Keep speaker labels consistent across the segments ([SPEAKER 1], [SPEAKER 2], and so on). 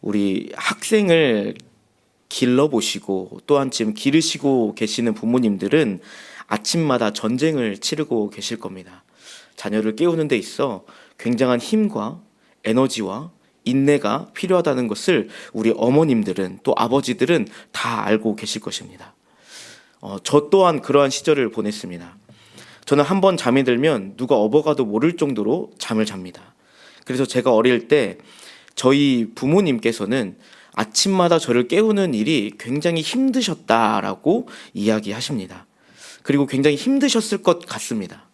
[SPEAKER 1] 우리 학생을 길러보시고 또한 지금 기르시고 계시는 부모님들은 아침마다 전쟁을 치르고 계실 겁니다. 자녀를 깨우는 데 있어 굉장한 힘과 에너지와 인내가 필요하다는 것을 우리 어머님들은 또 아버지들은 다 알고 계실 것입니다. 어, 저 또한 그러한 시절을 보냈습니다. 저는 한 번 잠이 들면 누가 업어가도 모를 정도로 잠을 잡니다. 그래서 제가 어릴 때 저희 부모님께서는 아침마다 저를 깨우는 일이 굉장히 힘드셨다라고 이야기하십니다. 그리고 굉장히 힘드셨을 것 같습니다.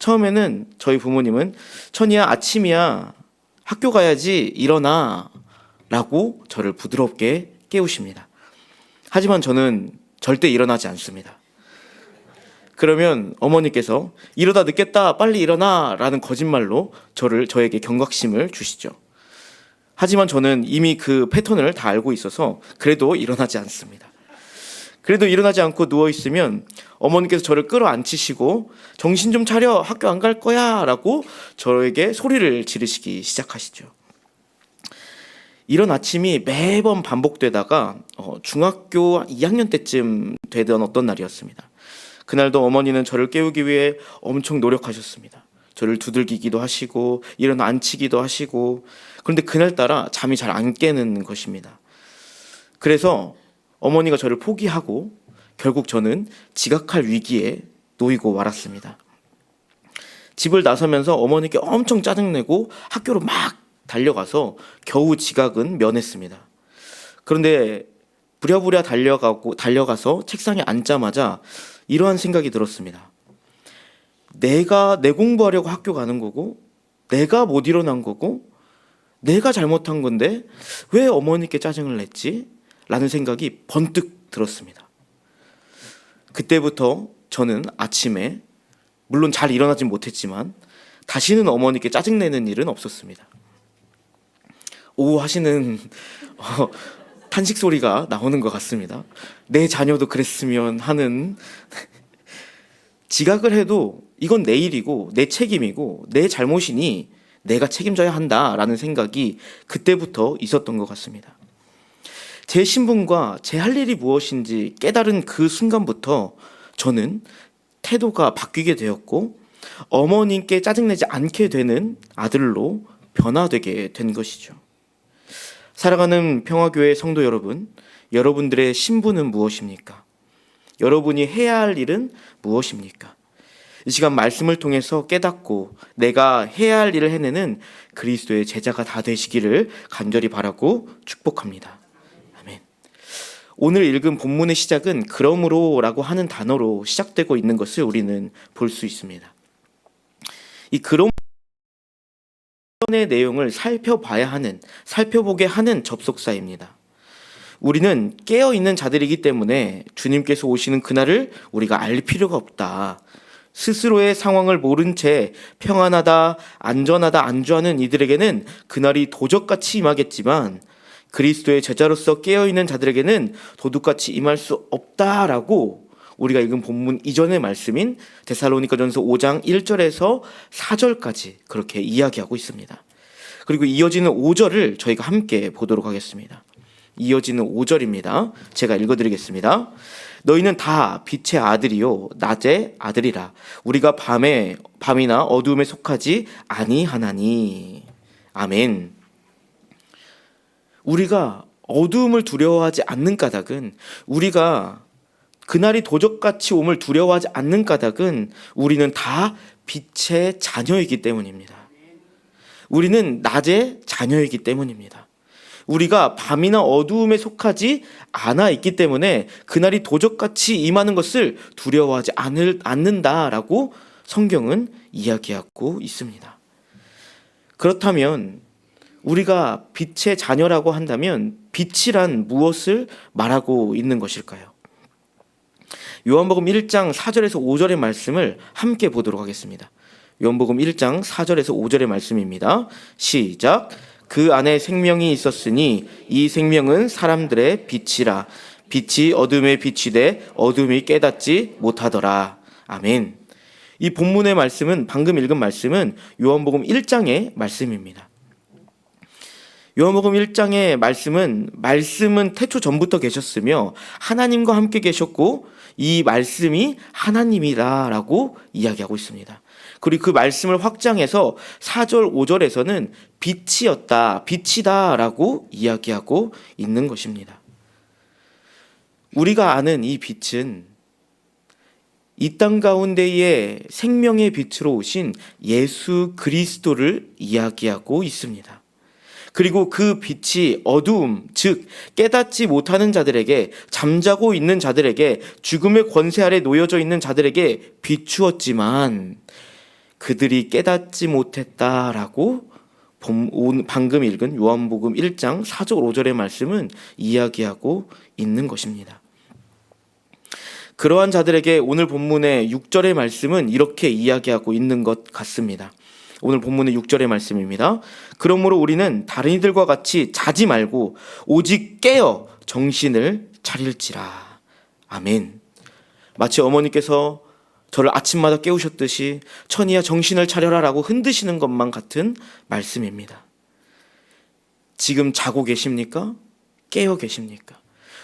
[SPEAKER 1] 처음에는 저희 부모님은 천이야 아침이야 학교 가야지 일어나 라고 저를 부드럽게 깨우십니다. 하지만 저는 절대 일어나지 않습니다. 그러면 어머니께서 이러다 늦겠다 빨리 일어나 라는 거짓말로 저를 저에게 경각심을 주시죠. 하지만 저는 이미 그 패턴을 다 알고 있어서 그래도 일어나지 않습니다. 그래도 일어나지 않고 누워 있으면 어머니께서 저를 끌어안치시고 정신 좀 차려 학교 안 갈 거야라고 저에게 소리를 지르시기 시작하시죠. 이런 아침이 매번 반복되다가 어, 중학교 2학년 때쯤 되던 어떤 날이었습니다. 그날도 어머니는 저를 깨우기 위해 엄청 노력하셨습니다. 저를 두들기기도 하시고 일어나 앉히기도 하시고 그런데 그날따라 잠이 잘 안 깨는 것입니다. 그래서 어머니가 저를 포기하고 결국 저는 지각할 위기에 놓이고 말았습니다. 집을 나서면서 어머니께 엄청 짜증내고 학교로 막 달려가서 겨우 지각은 면했습니다. 그런데 부랴부랴 달려가고 달려가서 책상에 앉자마자 이러한 생각이 들었습니다. 내가 내 공부하려고 학교 가는 거고 내가 못 일어난 거고 내가 잘못한 건데 왜 어머니께 짜증을 냈지? 라는 생각이 번뜩 들었습니다. 그때부터 저는 아침에 물론 잘 일어나진 못했지만 다시는 어머니께 짜증내는 일은 없었습니다. 오 하시는 어, 탄식 소리가 나오는 것 같습니다. 내 자녀도 그랬으면 하는 지각을 해도 이건 내 일이고 내 책임이고 내 잘못이니 내가 책임져야 한다라는 생각이 그때부터 있었던 것 같습니다. 제 신분과 제 할 일이 무엇인지 깨달은 그 순간부터 저는 태도가 바뀌게 되었고 어머님께 짜증내지 않게 되는 아들로 변화되게 된 것이죠. 사랑하는 평화교회 성도 여러분, 여러분들의 신분은 무엇입니까? 여러분이 해야 할 일은 무엇입니까? 이 시간 말씀을 통해서 깨닫고 내가 해야 할 일을 해내는 그리스도의 제자가 다 되시기를 간절히 바라고 축복합니다. 아멘. 오늘 읽은 본문의 시작은 그러므로라고 하는 단어로 시작되고 있는 것을 우리는 볼 수 있습니다. 이 그러므로의 내용을 살펴봐야 하는 살펴보게 하는 접속사입니다. 우리는 깨어 있는 자들이기 때문에 주님께서 오시는 그날을 우리가 알 필요가 없다. 스스로의 상황을 모른 채 평안하다, 안전하다, 안주하는 이들에게는 그날이 도적같이 임하겠지만 그리스도의 제자로서 깨어 있는 자들에게는 도둑같이 임할 수 없다라고 우리가 읽은 본문 이전의 말씀인 데살로니가전서 5장 1절에서 4절까지 그렇게 이야기하고 있습니다. 그리고 이어지는 5절을 저희가 함께 보도록 하겠습니다. 이어지는 5절입니다. 제가 읽어드리겠습니다. 너희는 다 빛의 아들이요 낮의 아들이라 우리가 밤에 밤이나 어두움에 속하지 아니하나니 아멘. 우리가 어두움을 두려워하지 않는 까닭은 우리가 그날이 도적같이 옴을 두려워하지 않는 까닭은 우리는 다 빛의 자녀이기 때문입니다. 우리는 낮의 자녀이기 때문입니다. 우리가 밤이나 어두움에 속하지 않아 있기 때문에 그날이 도적같이 임하는 것을 두려워하지 않을, 않는다라고 성경은 이야기하고 있습니다. 그렇다면 우리가 빛의 자녀라고 한다면 빛이란 무엇을 말하고 있는 것일까요? 요한복음 1장 4절에서 5절의 말씀을 함께 보도록 하겠습니다. 요한복음 1장 4절에서 5절의 말씀입니다. 시작. 그 안에 생명이 있었으니 이 생명은 사람들의 빛이라 빛이 어둠에 비치되 어둠이 깨닫지 못하더라. 아멘. 이 본문의 말씀은 방금 읽은 말씀은 요한복음 1장의 말씀입니다. 요한복음 1장의 말씀은 말씀은 태초 전부터 계셨으며 하나님과 함께 계셨고 이 말씀이 하나님이다라고 이야기하고 있습니다. 그리고 그 말씀을 확장해서 4절 5절에서는 빛이었다, 빛이다라고 이야기하고 있는 것입니다. 우리가 아는 이 빛은 이 땅 가운데에 생명의 빛으로 오신 예수 그리스도를 이야기하고 있습니다. 그리고 그 빛이 어두움, 즉 깨닫지 못하는 자들에게 잠자고 있는 자들에게 죽음의 권세 아래 놓여져 있는 자들에게 비추었지만 그들이 깨닫지 못했다라고 방금 읽은 요한복음 1장 4절 5절의 말씀은 이야기하고 있는 것입니다. 그러한 자들에게 오늘 본문의 6절의 말씀은 이렇게 이야기하고 있는 것 같습니다. 오늘 본문의 6절의 말씀입니다. 그러므로 우리는 다른 이들과 같이 자지 말고 오직 깨어 정신을 차릴지라. 아멘. 마치 어머니께서 저를 아침마다 깨우셨듯이 천이야 정신을 차려라라고 흔드시는 것만 같은 말씀입니다. 지금 자고 계십니까? 깨어 계십니까?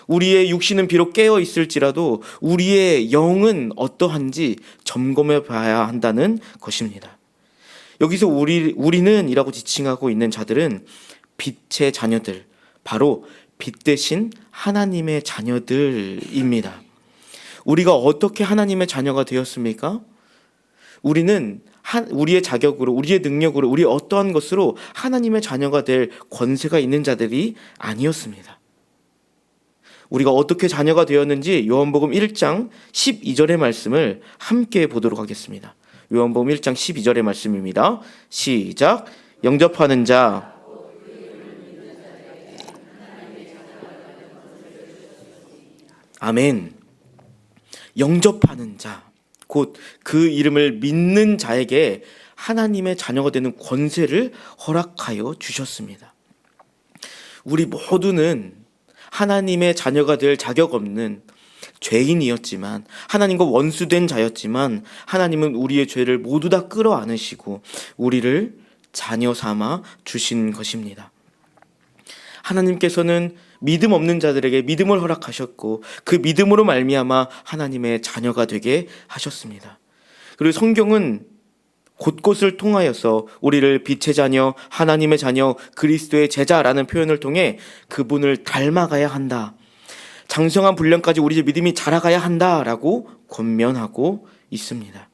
[SPEAKER 1] 우리의 육신은 비록 깨어 있을지라도 우리의 영은 어떠한지 점검해 봐야 한다는 것입니다. 여기서 우리 우리는이라고 지칭하고 있는 자들은 빛의 자녀들, 바로 빛 대신 하나님의 자녀들입니다. 우리가 어떻게 하나님의 자녀가 되었습니까? 우리는 한, 우리의 자격으로, 우리의 능력으로, 우리 어떠한 것으로 하나님의 자녀가 될 권세가 있는 자들이 아니었습니다. 우리가 어떻게 자녀가 되었는지 요한복음 1장 12절의 말씀을 함께 보도록 하겠습니다. 요한복음 1장 12절의 말씀입니다. 시작. 영접하는 자 아멘. 영접하는 자, 곧 그 이름을 믿는 자에게 하나님의 자녀가 되는 권세를 허락하여 주셨습니다. 우리 모두는 하나님의 자녀가 될 자격 없는 죄인이었지만 하나님과 원수된 자였지만 하나님은 우리의 죄를 모두 다 끌어안으시고 우리를 자녀 삼아 주신 것입니다. 하나님께서는 믿음 없는 자들에게 믿음을 허락하셨고 그 믿음으로 말미암아 하나님의 자녀가 되게 하셨습니다. 그리고 성경은 곳곳을 통하여서 우리를 빛의 자녀, 하나님의 자녀, 그리스도의 제자라는 표현을 통해 그분을 닮아가야 한다. 장성한 분량까지 우리 믿음이 자라가야 한다라고 권면하고 있습니다.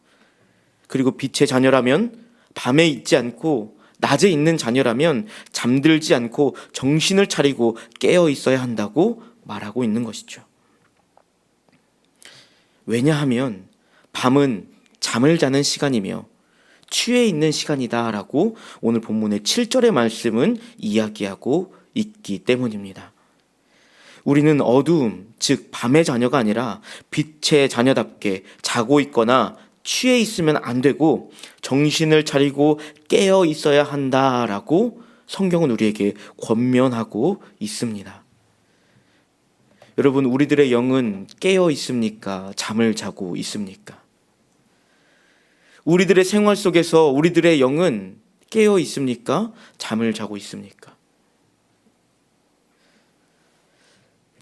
[SPEAKER 1] 그리고 빛의 자녀라면 밤에 있지 않고 낮에 있는 자녀라면 잠들지 않고 정신을 차리고 깨어 있어야 한다고 말하고 있는 것이죠. 왜냐하면 밤은 잠을 자는 시간이며 취해 있는 시간이다라고 오늘 본문의 7절의 말씀은 이야기하고 있기 때문입니다. 우리는 어두움, 즉 밤의 자녀가 아니라 빛의 자녀답게 자고 있거나 취해 있으면 안 되고 정신을 차리고 깨어 있어야 한다라고 성경은 우리에게 권면하고 있습니다. 여러분, 우리들의 영은 깨어 있습니까? 잠을 자고 있습니까? 우리들의 생활 속에서 우리들의 영은 깨어 있습니까? 잠을 자고 있습니까?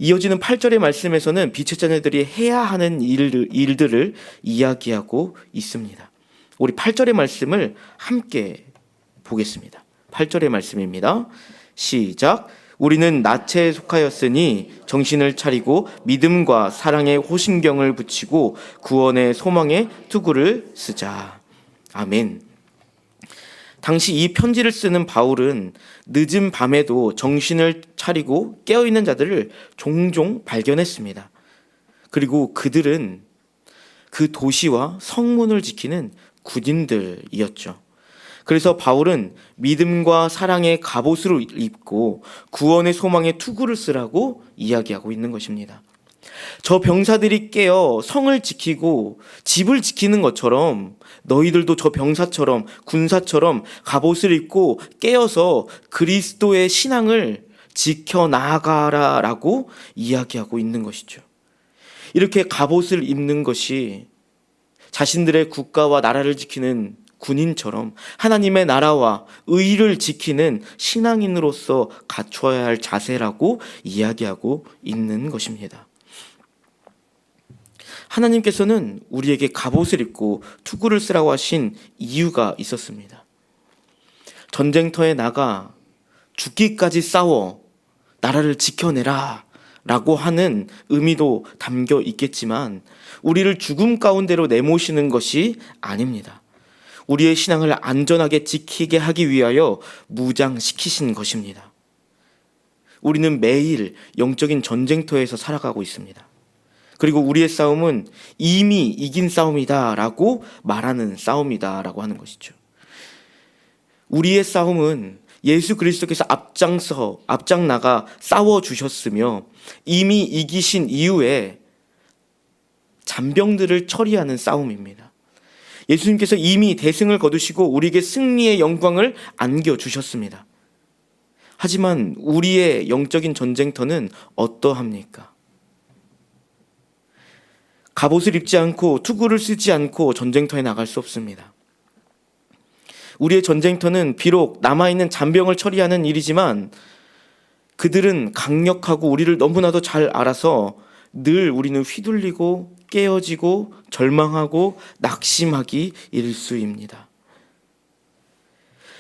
[SPEAKER 1] 이어지는 8절의 말씀에서는 빛의 자녀들이 해야 하는 일들, 일들을 이야기하고 있습니다. 우리 8절의 말씀을 함께 보겠습니다. 8절의 말씀입니다. 시작. 우리는 나체에 속하였으니 정신을 차리고 믿음과 사랑의 호신경을 붙이고 구원의 소망의 투구를 쓰자. 아멘. 당시 이 편지를 쓰는 바울은 늦은 밤에도 정신을 차리고 깨어있는 자들을 종종 발견했습니다. 그리고 그들은 그 도시와 성문을 지키는 군인들이었죠. 그래서 바울은 믿음과 사랑의 갑옷을 입고 구원의 소망의 투구를 쓰라고 이야기하고 있는 것입니다. 저 병사들이 깨어 성을 지키고 집을 지키는 것처럼 너희들도 저 병사처럼 군사처럼 갑옷을 입고 깨어서 그리스도의 신앙을 지켜 나가라라고 이야기하고 있는 것이죠. 이렇게 갑옷을 입는 것이 자신들의 국가와 나라를 지키는 군인처럼 하나님의 나라와 의를 지키는 신앙인으로서 갖춰야 할 자세라고 이야기하고 있는 것입니다. 하나님께서는 우리에게 갑옷을 입고 투구를 쓰라고 하신 이유가 있었습니다. 전쟁터에 나가 죽기까지 싸워 나라를 지켜내라 라고 하는 의미도 담겨 있겠지만 우리를 죽음 가운데로 내모시는 것이 아닙니다. 우리의 신앙을 안전하게 지키게 하기 위하여 무장시키신 것입니다. 우리는 매일 영적인 전쟁터에서 살아가고 있습니다. 그리고 우리의 싸움은 이미 이긴 싸움이다라고 말하는 싸움이다라고 하는 것이죠. 우리의 싸움은 예수 그리스도께서 앞장서 앞장 나가 싸워 주셨으며 이미 이기신 이후에 잔병들을 처리하는 싸움입니다. 예수님께서 이미 대승을 거두시고 우리에게 승리의 영광을 안겨 주셨습니다. 하지만 우리의 영적인 전쟁터는 어떠합니까? 갑옷을 입지 않고 투구를 쓰지 않고 전쟁터에 나갈 수 없습니다. 우리의 전쟁터는 비록 남아있는 잔병을 처리하는 일이지만 그들은 강력하고 우리를 너무나도 잘 알아서 늘 우리는 휘둘리고 깨어지고 절망하고 낙심하기 일수입니다.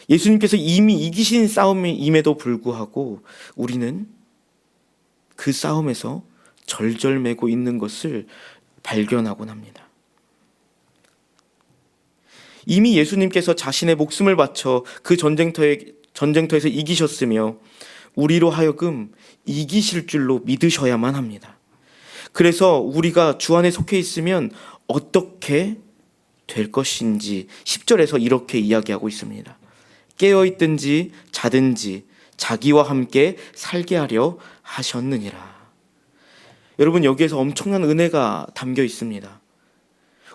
[SPEAKER 1] 예수님께서 이미 이기신 싸움임에도 불구하고 우리는 그 싸움에서 절절매고 있는 것을 발견하곤 합니다. 이미 예수님께서 자신의 목숨을 바쳐 그 전쟁터에 전쟁터에서 이기셨으며 우리로 하여금 이기실 줄로 믿으셔야만 합니다. 그래서 우리가 주 안에 속해 있으면 어떻게 될 것인지 10절에서 이렇게 이야기하고 있습니다. 깨어 있든지 자든지 자기와 함께 살게 하려 하셨느니라. 여러분 여기에서 엄청난 은혜가 담겨 있습니다.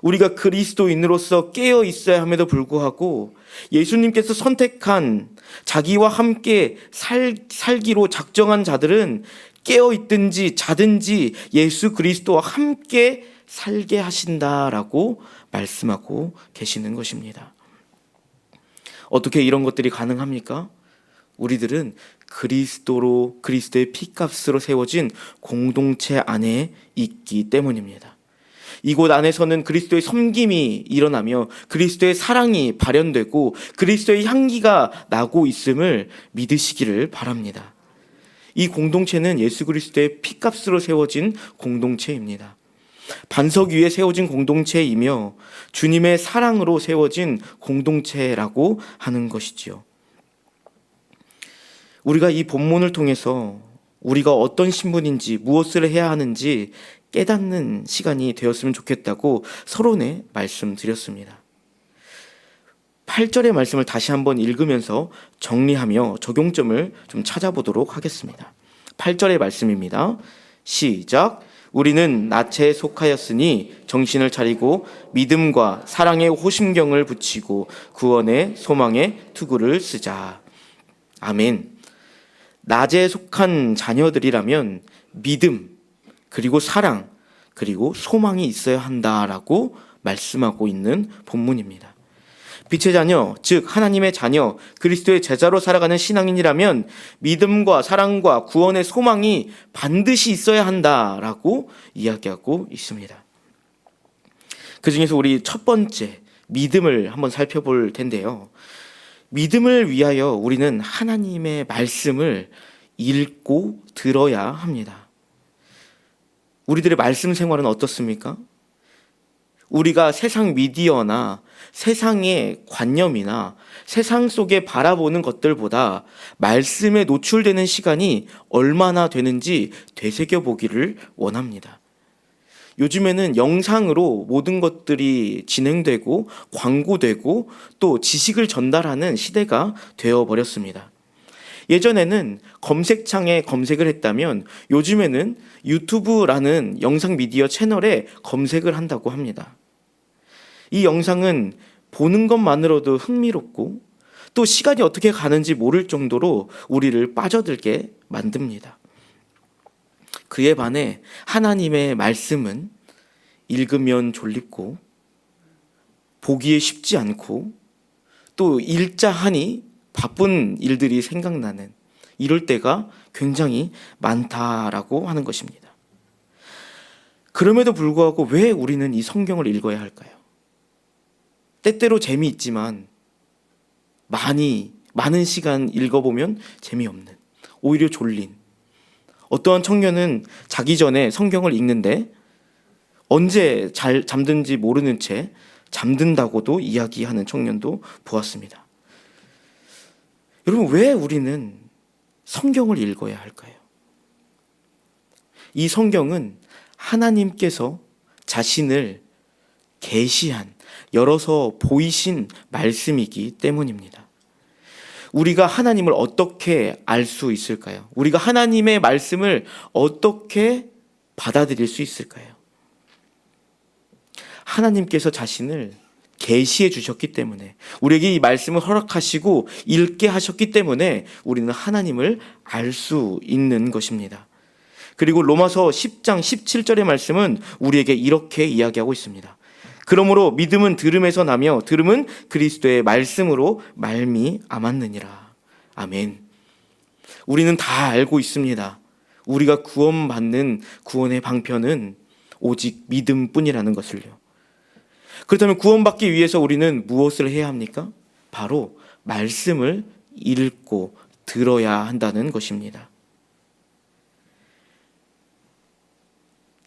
[SPEAKER 1] 우리가 그리스도인으로서 깨어 있어야 함에도 불구하고 예수님께서 선택한 자기와 함께 살, 살기로 작정한 자들은 깨어 있든지 자든지 예수 그리스도와 함께 살게 하신다라고 말씀하고 계시는 것입니다. 어떻게 이런 것들이 가능합니까? 우리들은 그리스도로 그리스도의 피값으로 세워진 공동체 안에 있기 때문입니다. 이곳 안에서는 그리스도의 섬김이 일어나며 그리스도의 사랑이 발현되고 그리스도의 향기가 나고 있음을 믿으시기를 바랍니다. 이 공동체는 예수 그리스도의 피값으로 세워진 공동체입니다. 반석 위에 세워진 공동체이며 주님의 사랑으로 세워진 공동체라고 하는 것이지요. 우리가 이 본문을 통해서 우리가 어떤 신분인지 무엇을 해야 하는지 깨닫는 시간이 되었으면 좋겠다고 서론에 말씀드렸습니다. 8절의 말씀을 다시 한번 읽으면서 정리하며 적용점을 좀 찾아보도록 하겠습니다. 8절의 말씀입니다. 시작. 우리는 나체에 속하였으니 정신을 차리고 믿음과 사랑의 호심경을 붙이고 구원의 소망의 투구를 쓰자. 아멘. 낮에 속한 자녀들이라면 믿음, 그리고 사랑, 그리고 소망이 있어야 한다라고 말씀하고 있는 본문입니다. 빛의 자녀, 즉 하나님의 자녀, 그리스도의 제자로 살아가는 신앙인이라면 믿음과 사랑과 구원의 소망이 반드시 있어야 한다라고 이야기하고 있습니다. 그 중에서 우리 첫 번째 믿음을 한번 살펴볼 텐데요. 믿음을 위하여 우리는 하나님의 말씀을 읽고 들어야 합니다. 우리들의 말씀 생활은 어떻습니까? 우리가 세상 미디어나 세상의 관념이나 세상 속에 바라보는 것들보다 말씀에 노출되는 시간이 얼마나 되는지 되새겨 보기를 원합니다. 요즘에는 영상으로 모든 것들이 진행되고 광고되고 또 지식을 전달하는 시대가 되어 버렸습니다. 예전에는 검색창에 검색을 했다면 요즘에는 유튜브라는 영상 미디어 채널에 검색을 한다고 합니다. 이 영상은 보는 것만으로도 흥미롭고 또 시간이 어떻게 가는지 모를 정도로 우리를 빠져들게 만듭니다. 그에 반해 하나님의 말씀은 읽으면 졸립고 보기에 쉽지 않고 또 일자하니 바쁜 일들이 생각나는 이럴 때가 굉장히 많다라고 하는 것입니다. 그럼에도 불구하고 왜 우리는 이 성경을 읽어야 할까요? 때때로 재미있지만 많이 많은 시간 읽어보면 재미없는 오히려 졸린 어떠한 청년은 자기 전에 성경을 읽는데 언제 잘 잠든지 모르는 채 잠든다고도 이야기하는 청년도 보았습니다. 여러분 왜 우리는 성경을 읽어야 할까요? 이 성경은 하나님께서 자신을 계시한 열어서 보이신 말씀이기 때문입니다. 우리가 하나님을 어떻게 알 수 있을까요? 우리가 하나님의 말씀을 어떻게 받아들일 수 있을까요? 하나님께서 자신을 계시해 주셨기 때문에 우리에게 이 말씀을 허락하시고 읽게 하셨기 때문에 우리는 하나님을 알 수 있는 것입니다. 그리고 로마서 10장 17절의 말씀은 우리에게 이렇게 이야기하고 있습니다. 그러므로 믿음은 들음에서 나며 들음은 그리스도의 말씀으로 말미암았느니라. 아멘. 우리는 다 알고 있습니다. 우리가 구원받는 구원의 방편은 오직 믿음뿐이라는 것을요. 그렇다면 구원받기 위해서 우리는 무엇을 해야 합니까? 바로 말씀을 읽고 들어야 한다는 것입니다.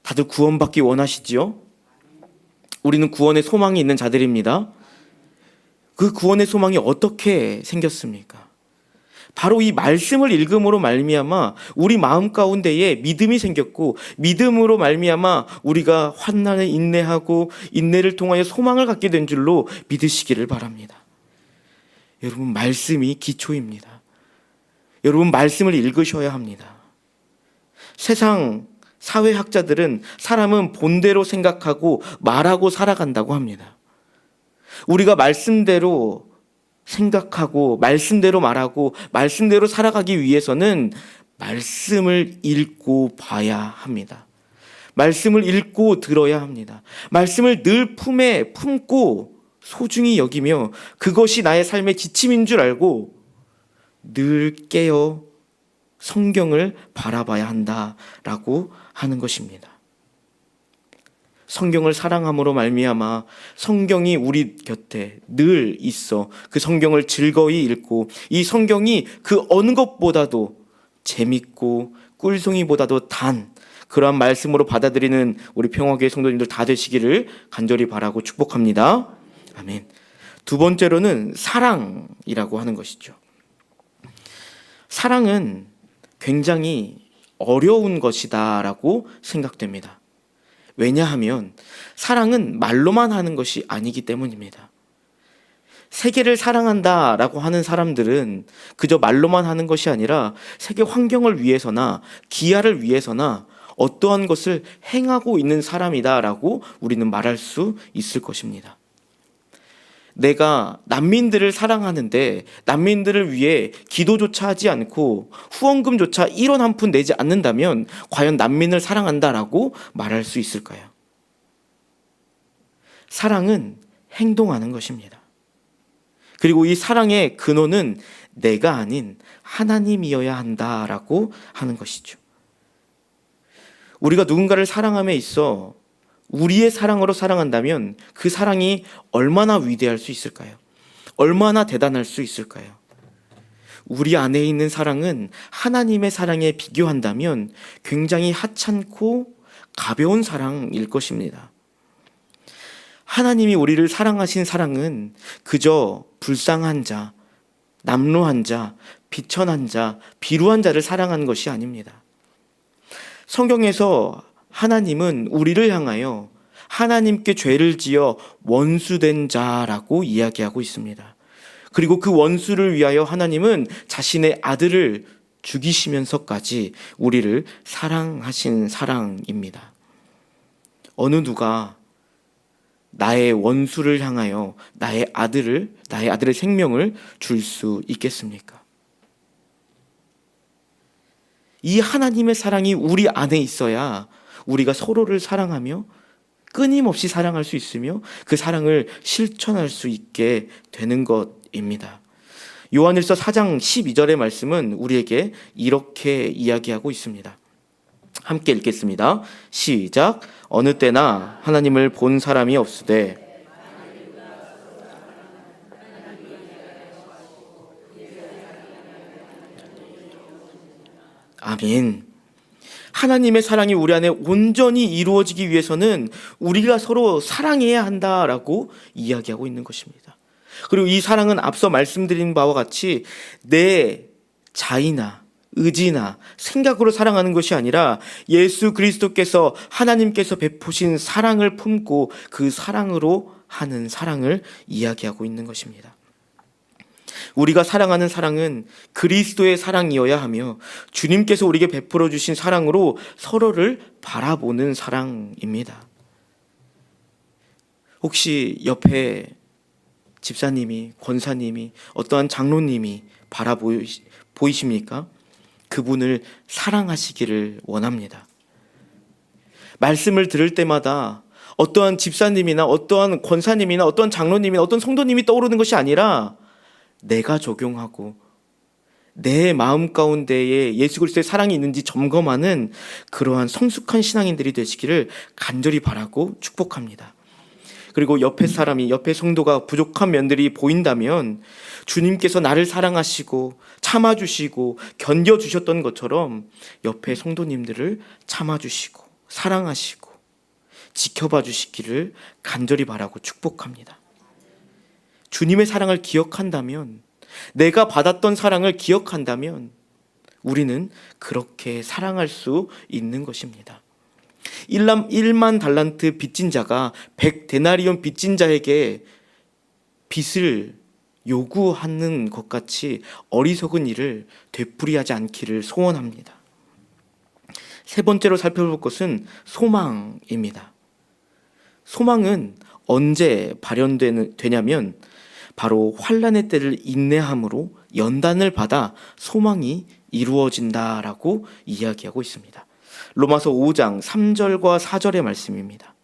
[SPEAKER 1] 다들 구원받기 원하시지요? 우리는 구원의 소망이 있는 자들입니다. 그 구원의 소망이 어떻게 생겼습니까? 바로 이 말씀을 읽음으로 말미암아 우리 마음 가운데에 믿음이 생겼고 믿음으로 말미암아 우리가 환난을 인내하고 인내를 통하여 소망을 갖게 된 줄로 믿으시기를 바랍니다. 여러분 말씀이 기초입니다. 여러분 말씀을 읽으셔야 합니다. 세상 사회학자들은 사람은 본대로 생각하고 말하고 살아간다고 합니다. 우리가 말씀대로 생각하고 말씀대로 말하고 말씀대로 살아가기 위해서는 말씀을 읽고 봐야 합니다. 말씀을 읽고 들어야 합니다. 말씀을 늘 품에 품고 소중히 여기며 그것이 나의 삶의 지침인 줄 알고 늘 깨어 성경을 바라봐야 한다라고 하는 것입니다. 성경을 사랑함으로 말미암아 성경이 우리 곁에 늘 있어 그 성경을 즐거이 읽고 이 성경이 그 어느 것보다도 재밌고 꿀송이보다도 단 그러한 말씀으로 받아들이는 우리 평화교회 성도님들 다 되시기를 간절히 바라고 축복합니다. 아멘. 두 번째로는 사랑이라고 하는 것이죠. 사랑은 굉장히 어려운 것이다라고 생각됩니다. 왜냐하면 사랑은 말로만 하는 것이 아니기 때문입니다. 세계를 사랑한다 라고 하는 사람들은 그저 말로만 하는 것이 아니라 세계 환경을 위해서나 기아를 위해서나 어떠한 것을 행하고 있는 사람이다 라고 우리는 말할 수 있을 것입니다. 내가 난민들을 사랑하는데 난민들을 위해 기도조차 하지 않고 후원금조차 1원 한 푼 내지 않는다면 과연 난민을 사랑한다라고 말할 수 있을까요? 사랑은 행동하는 것입니다. 그리고 이 사랑의 근원은 내가 아닌 하나님이어야 한다라고 하는 것이죠. 우리가 누군가를 사랑함에 있어 우리의 사랑으로 사랑한다면 그 사랑이 얼마나 위대할 수 있을까요? 얼마나 대단할 수 있을까요? 우리 안에 있는 사랑은 하나님의 사랑에 비교한다면 굉장히 하찮고 가벼운 사랑일 것입니다. 하나님이 우리를 사랑하신 사랑은 그저 불쌍한 자, 남루한 자, 비천한 자, 비루한 자를 사랑한 것이 아닙니다. 성경에서 하나님은 우리를 향하여 하나님께 죄를 지어 원수된 자라고 이야기하고 있습니다. 그리고 그 원수를 위하여 하나님은 자신의 아들을 죽이시면서까지 우리를 사랑하신 사랑입니다. 어느 누가 나의 원수를 향하여 나의 아들을, 나의 아들의 생명을 줄 수 있겠습니까? 이 하나님의 사랑이 우리 안에 있어야 우리가 서로를 사랑하며 끊임없이 사랑할 수 있으며 그 사랑을 실천할 수 있게 되는 것 것입니다. 요한일서 4장 12절의 말씀은 우리에게 이렇게 이야기하고 있습니다. 함께 읽겠습니다. 시작. 어느 때나 하나님을 본 사람이 없으되 아멘. 하나님의 사랑이 우리 안에 온전히 이루어지기 위해서는 우리가 서로 사랑해야 한다라고 이야기하고 있는 것입니다. 그리고 이 사랑은 앞서 말씀드린 바와 같이 내 자의나 의지나 생각으로 사랑하는 것이 아니라 예수 그리스도께서 하나님께서 베푸신 사랑을 품고 그 사랑으로 하는 사랑을 이야기하고 있는 것입니다. 우리가 사랑하는 사랑은 그리스도의 사랑이어야 하며 주님께서 우리에게 베풀어 주신 사랑으로 서로를 바라보는 사랑입니다. 혹시 옆에 집사님이, 권사님이, 어떠한 장로님이 바라보이십니까? 그분을 사랑하시기를 원합니다. 말씀을 들을 때마다 어떠한 집사님이나 어떠한 권사님이나 어떠한 장로님이나 어떤 성도님이 떠오르는 것이 아니라 내가 적용하고 내 마음 가운데에 예수 그리스도의 사랑이 있는지 점검하는 그러한 성숙한 신앙인들이 되시기를 간절히 바라고 축복합니다. 그리고 옆에 사람이 옆에 성도가 부족한 면들이 보인다면 주님께서 나를 사랑하시고 참아 주시고 견뎌 주셨던 것처럼 옆에 성도님들을 참아 주시고 사랑하시고 지켜봐 주시기를 간절히 바라고 축복합니다. 주님의 사랑을 기억한다면 내가 받았던 사랑을 기억한다면 우리는 그렇게 사랑할 수 있는 것입니다. 1만, 1만 달란트 빚진 자가 100데나리온 빚진 자에게 빚을 요구하는 것 같이 어리석은 일을 되풀이하지 않기를 소원합니다. 세 번째로 살펴볼 것은 소망입니다. 소망은 언제 발현되냐면 바로 환란의 때를 인내함으로 연단을 받아 소망이 이루어진다라고 이야기하고 있습니다. 로마서 5장 3절과 4절의 말씀입니다.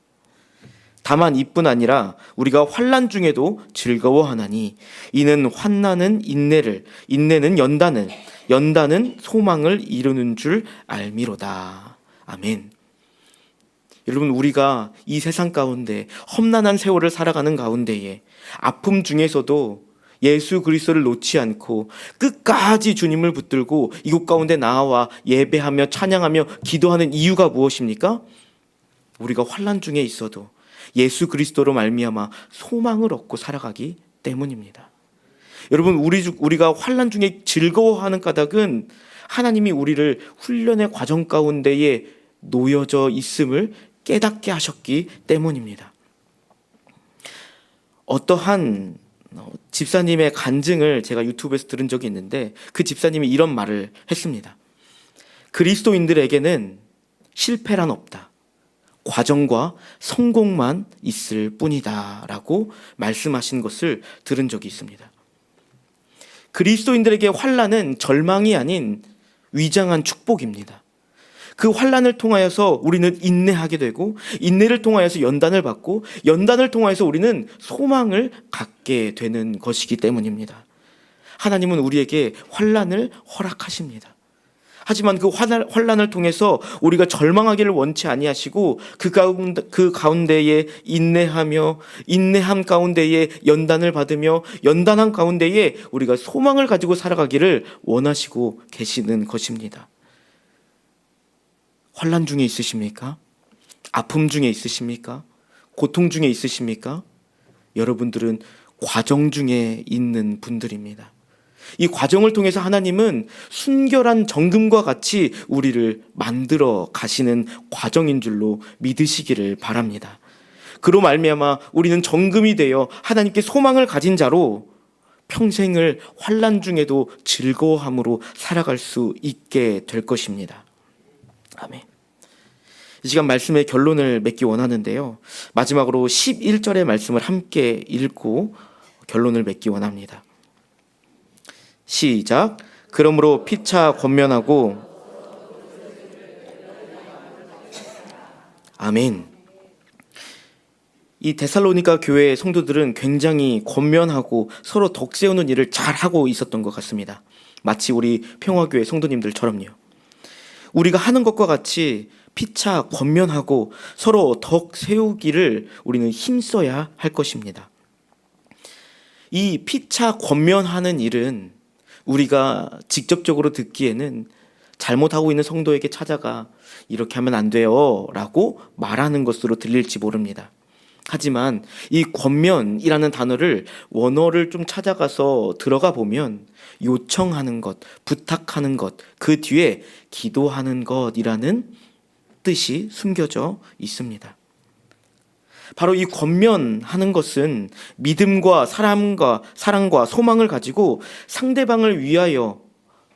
[SPEAKER 1] 다만 이뿐 아니라 우리가 환란 중에도 즐거워하나니 이는 환난은 인내를 인내는 연단을 연단은 소망을 이루는 줄 알미로다. 아멘. 여러분 우리가 이 세상 가운데 험난한 세월을 살아가는 가운데에 아픔 중에서도 예수 그리스도를 놓지 않고 끝까지 주님을 붙들고 이곳 가운데 나와 예배하며 찬양하며 기도하는 이유가 무엇입니까? 우리가 환란 중에 있어도 예수 그리스도로 말미암아 소망을 얻고 살아가기 때문입니다. 여러분 우리 우리가 환란 중에 즐거워하는 까닭은 하나님이 우리를 훈련의 과정 가운데에 놓여져 있음을 깨닫게 하셨기 때문입니다. 어떠한 집사님의 간증을 제가 유튜브에서 들은 적이 있는데 그 집사님이 이런 말을 했습니다. 그리스도인들에게는 실패란 없다. 과정과 성공만 있을 뿐이다. 라고 말씀하신 것을 들은 적이 있습니다. 그리스도인들에게 환란은 절망이 아닌 위장한 축복입니다. 그 환란을 통하여서 우리는 인내하게 되고 인내를 통하여서 연단을 받고 연단을 통하여서 우리는 소망을 갖게 되는 것이기 때문입니다. 하나님은 우리에게 환란을 허락하십니다. 하지만 그 환란을 통해서 우리가 절망하기를 원치 아니하시고 그 가운데 그 가운데에 인내하며 인내함 가운데에 연단을 받으며 연단한 가운데에 우리가 소망을 가지고 살아가기를 원하시고 계시는 것입니다. 환란 중에 있으십니까? 아픔 중에 있으십니까? 고통 중에 있으십니까? 여러분들은 과정 중에 있는 분들입니다. 이 과정을 통해서 하나님은 순결한 정금과 같이 우리를 만들어 가시는 과정인 줄로 믿으시기를 바랍니다. 그로 말미암아 우리는 정금이 되어 하나님께 소망을 가진 자로 평생을 환란 중에도 즐거워함으로 살아갈 수 있게 될 것입니다. 아멘. 이 시간 말씀의 결론을 맺기 원하는데요. 마지막으로 11절의 말씀을 함께 읽고 결론을 맺기 원합니다. 시작. 그러므로 피차 권면하고 아멘. 이 데살로니가 교회 성도들은 굉장히 권면하고 서로 덕 세우는 일을 잘 하고 있었던 것 같습니다. 마치 우리 평화교회 성도님들처럼요. 우리가 하는 것과 같이 피차 권면하고 서로 덕 세우기를 우리는 힘써야 할 것입니다. 이 피차 권면하는 일은 우리가 직접적으로 듣기에는 잘못하고 있는 성도에게 찾아가 이렇게 하면 안 돼요 라고 말하는 것으로 들릴지 모릅니다. 하지만 이 권면이라는 단어를 원어를 좀 찾아가서 들어가 보면 요청하는 것, 부탁하는 것, 그 뒤에 기도하는 것이라는 뜻이 숨겨져 있습니다. 바로 이 권면하는 것은 믿음과 사람과 사랑과 소망을 가지고 상대방을 위하여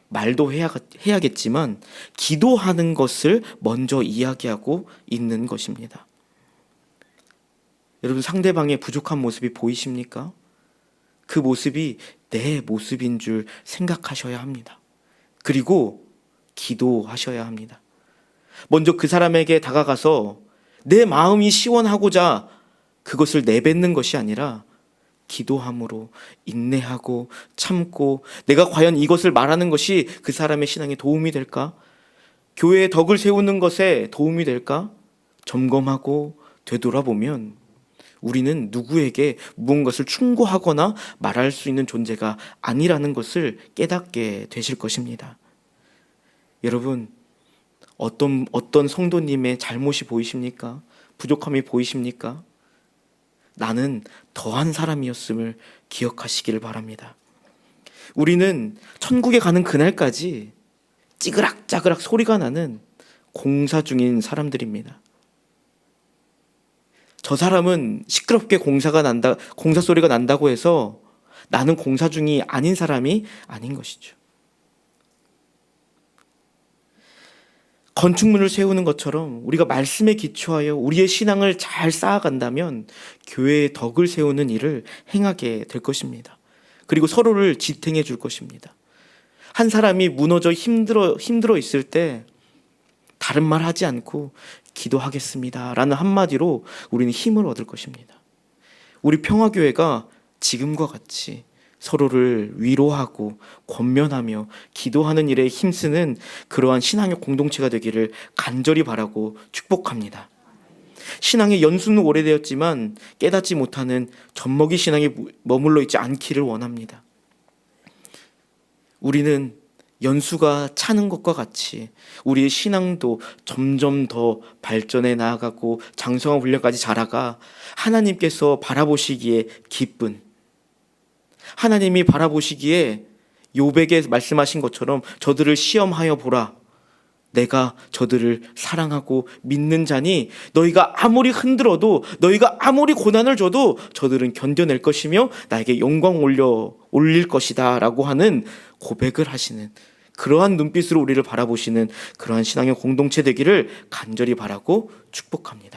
[SPEAKER 1] 말도 해야, 해야겠지만 기도하는 것을 먼저 이야기하고 있는 것입니다. 여러분 상대방의 부족한 모습이 보이십니까? 그 모습이 내 모습인 줄 생각하셔야 합니다. 그리고 기도하셔야 합니다. 먼저 그 사람에게 다가가서 내 마음이 시원하고자 그것을 내뱉는 것이 아니라 기도함으로 인내하고 참고 내가 과연 이것을 말하는 것이 그 사람의 신앙에 도움이 될까? 교회의 덕을 세우는 것에 도움이 될까? 점검하고 되돌아보면 우리는 누구에게 무언가를 충고하거나 말할 수 있는 존재가 아니라는 것을 깨닫게 되실 것입니다. 여러분, 어떤 어떤 성도님의 잘못이 보이십니까? 부족함이 보이십니까? 나는 더한 사람이었음을 기억하시기를 바랍니다. 우리는 천국에 가는 그날까지 찌그락짜그락 소리가 나는 공사 중인 사람들입니다. 저 사람은 시끄럽게 공사가 난다, 공사 소리가 난다고 해서 나는 공사 중이 아닌 사람이 아닌 것이죠. 건축물을 세우는 것처럼 우리가 말씀에 기초하여 우리의 신앙을 잘 쌓아간다면 교회의 덕을 세우는 일을 행하게 될 것입니다. 그리고 서로를 지탱해 줄 것입니다. 한 사람이 무너져 힘들어 힘들어 있을 때 다른 말 하지 않고 기도하겠습니다 라는 한마디로 우리는 힘을 얻을 것입니다. 우리 평화교회가 지금과 같이 서로를 위로하고 권면하며 기도하는 일에 힘쓰는 그러한 신앙의 공동체가 되기를 간절히 바라고 축복합니다. 신앙의 연수는 오래되었지만 깨닫지 못하는 젖먹이 신앙에 머물러 있지 않기를 원합니다. 우리는 연수가 차는 것과 같이 우리의 신앙도 점점 더 발전해 나아가고 장성한 훈련까지 자라가 하나님께서 바라보시기에 기쁜 하나님이 바라보시기에 요백에 말씀하신 것처럼 저들을 시험하여 보라. 내가 저들을 사랑하고 믿는 자니 너희가 아무리 흔들어도 너희가 아무리 고난을 줘도 저들은 견뎌낼 것이며 나에게 영광 올려 올릴 것이다라고 하는 고백을 하시는 그러한 눈빛으로 우리를 바라보시는 그러한 신앙의 공동체 되기를 간절히 바라고 축복합니다.